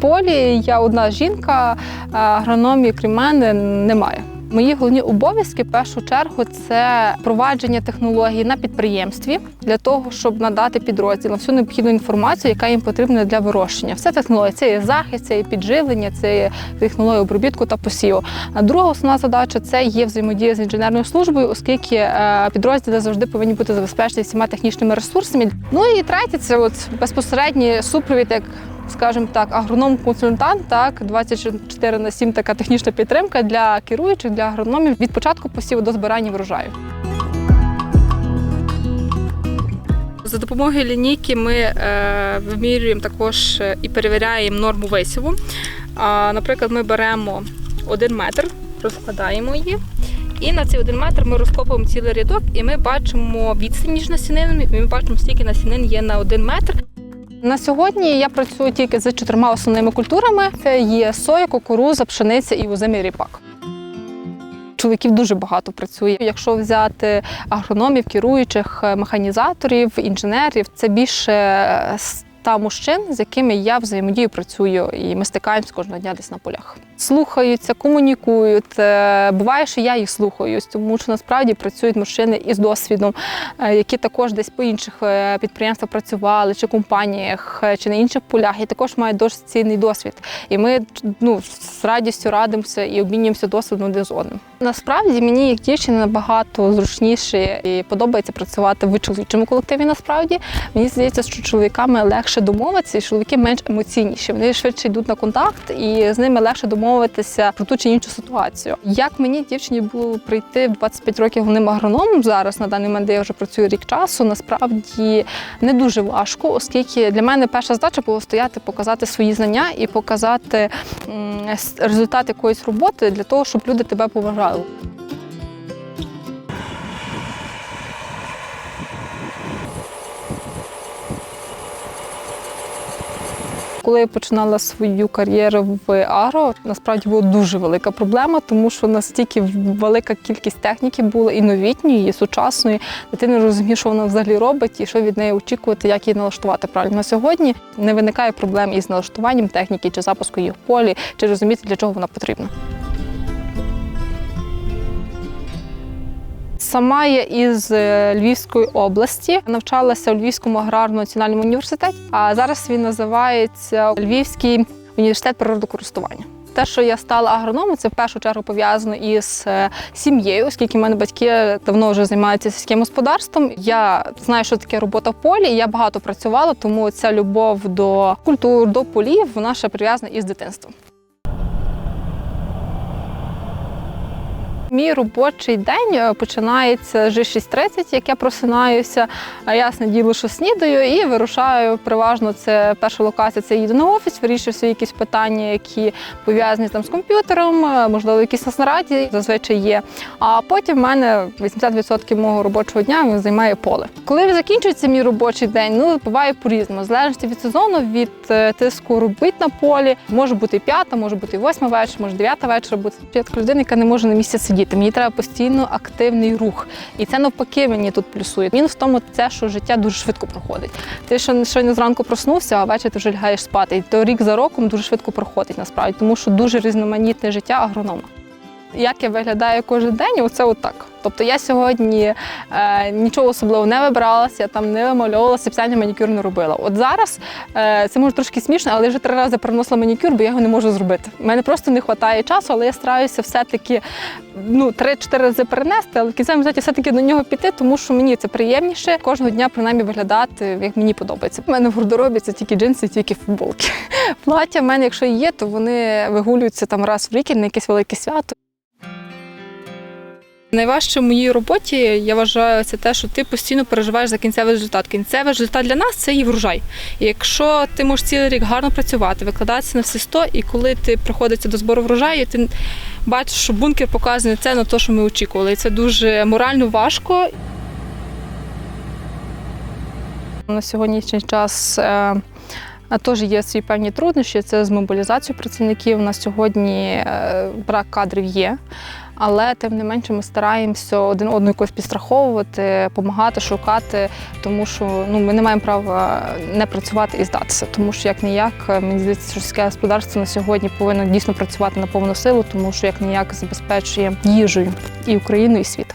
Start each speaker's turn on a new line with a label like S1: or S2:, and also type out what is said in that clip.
S1: полі я одна жінка, агрономії, крім мене, немає. Мої головні обов'язки в першу чергу це впровадження технологій на підприємстві для того, щоб надати підрозділам всю необхідну інформацію, яка їм потрібна для вирощення. Все технології це є захист, це є підживлення, це є технологія обробітку та посіву. А друга основна задача це є взаємодія з інженерною службою, оскільки е, підрозділи завжди повинні бути забезпечені всіма технічними ресурсами. Ну і третє це от безпосередній супровід, як скажімо так, агроном-консультант, так 24 на 7 така технічна підтримка для керуючих, для агрономів від початку посіву до збирання врожаю. За допомогою лінійки ми е, вимірюємо також е, і перевіряємо норму висіву. Наприклад, ми беремо один метр, розкладаємо її. І на цей один метр ми розкопуємо цілий рядок, і ми бачимо відстань між насінинами, і ми бачимо, скільки насінин є на один метр. На сьогодні я працюю тільки з чотирма основними культурами: це є соя, кукуруза, пшениця і озимий ріпак. Чоловіків дуже багато працює. Якщо взяти агрономів, керуючих, е, механізаторів, інженерів, це більше ста мужчин, з якими я взаємодію працюю, і ми стикаємось кожного дня десь на полях. Слухаються, комунікують. Е, Буває, що я їх слухаюсь, тому що насправді працюють мужчини із досвідом, е, які також десь по інших е, підприємствах працювали, чи компаніях, чи на інших полях, і також мають дуже цінний досвід. І ми ну, з радістю радимося і обмінюємося досвідом один з одним. Насправді мені як дівчині набагато зручніше і подобається працювати в чоловічому колективі. Насправді мені здається, що чоловіками легше домовитися, і чоловіки менш емоційніші. Вони швидше йдуть на контакт, і з ними легше домовитися про ту чи іншу ситуацію. Як мені дівчині було прийти в 25 років головним агрономом зараз на даний момент, де я вже працюю рік часу, насправді не дуже важко, оскільки для мене перша задача була стояти, показати свої знання і показати результат якоїсь роботи для того, щоб люди тебе поважали. Коли я починала свою кар'єру в агро, насправді була дуже велика проблема, тому що настільки велика кількість техніки була і новітньої, і сучасної. Ти не розумієш, що вона взагалі робить і що від неї очікувати, як її налаштувати правильно. На сьогодні не виникає проблем із налаштуванням техніки чи запуску її в полі, чи розуміти, для чого вона потрібна. Сама я із е, Львівської області навчалася у Львівському аграрному національному університеті, а зараз він називається Львівський університет природокористування. Те, що я стала агрономом, це в першу чергу пов'язано із е, сім'єю, оскільки в мене батьки давно вже займаються сільським господарством. Я знаю, що таке робота в полі. Я багато працювала, тому ця любов до культур, до полів, вона ще прив'язана із дитинством. Мій робочий день е, починається з 6.30, як я просинаюся. Ясне діло, що снідаю і вирушаю. Переважно це перша локація. Це їду на офіс, вирішую свої якісь питання, які пов'язані там з комп'ютером, е, можливо, якісь на нараді зазвичай є. А потім в мене 80% мого робочого дня займає поле. Коли закінчується мій робочий день, ну буває по-різному. Залежності від сезону, від е, тиску робить на полі. Може бути і п'ята, може бути і восьма вечора, може дев'ята вечора бути. Я така людина, яка не може на місці сидіти. Мені треба постійно активний рух. І це навпаки мені тут плюсує. Мінус в тому, це, що життя дуже швидко проходить. Ти що щойно зранку проснувся, а ввечері ти вже лягаєш спати. І то рік за роком дуже швидко проходить насправді, тому що дуже різноманітне життя агронома. Як я виглядаю кожен день, оце отак. Тобто я сьогодні е, нічого особливого не вибиралася, я там не вимальовувалася, спеціально манікюр не робила. От зараз е, це може трошки смішно, але я вже три рази переносила манікюр, бо я його не можу зробити. У мене просто не вистачає часу, але я стараюся все-таки ну, 3-4 рази перенести, але в кінцевому результаті все-таки до нього піти, тому що мені це приємніше кожного дня принаймні виглядати, як мені подобається. У мене в гардеробі це тільки джинси, тільки футболки. Плаття в мене, якщо є, то вони вигулюються там раз в рік на якесь велике свято. Найважче в моїй роботі я вважаю це те, що ти постійно переживаєш за кінцевий результат. Кінцевий результат для нас це і врожай. І якщо ти можеш цілий рік гарно працювати, викладатися на всі 100, і коли ти приходиться до збору врожаю, ти бачиш, що бункер показує це на те, що ми очікували. І це дуже морально важко. На сьогоднішній час е, А теж є свої певні труднощі. Це з мобілізацією працівників. У нас сьогодні е, брак кадрів є. Але тим не менше ми стараємося один одного якось підстраховувати, допомагати, шукати, тому що ну ми не маємо права не працювати і здатися. Тому що як ніяк, мені здається, що сільське господарство на сьогодні повинно дійсно працювати на повну силу, тому що як ніяк забезпечує їжею і Україну, і світ.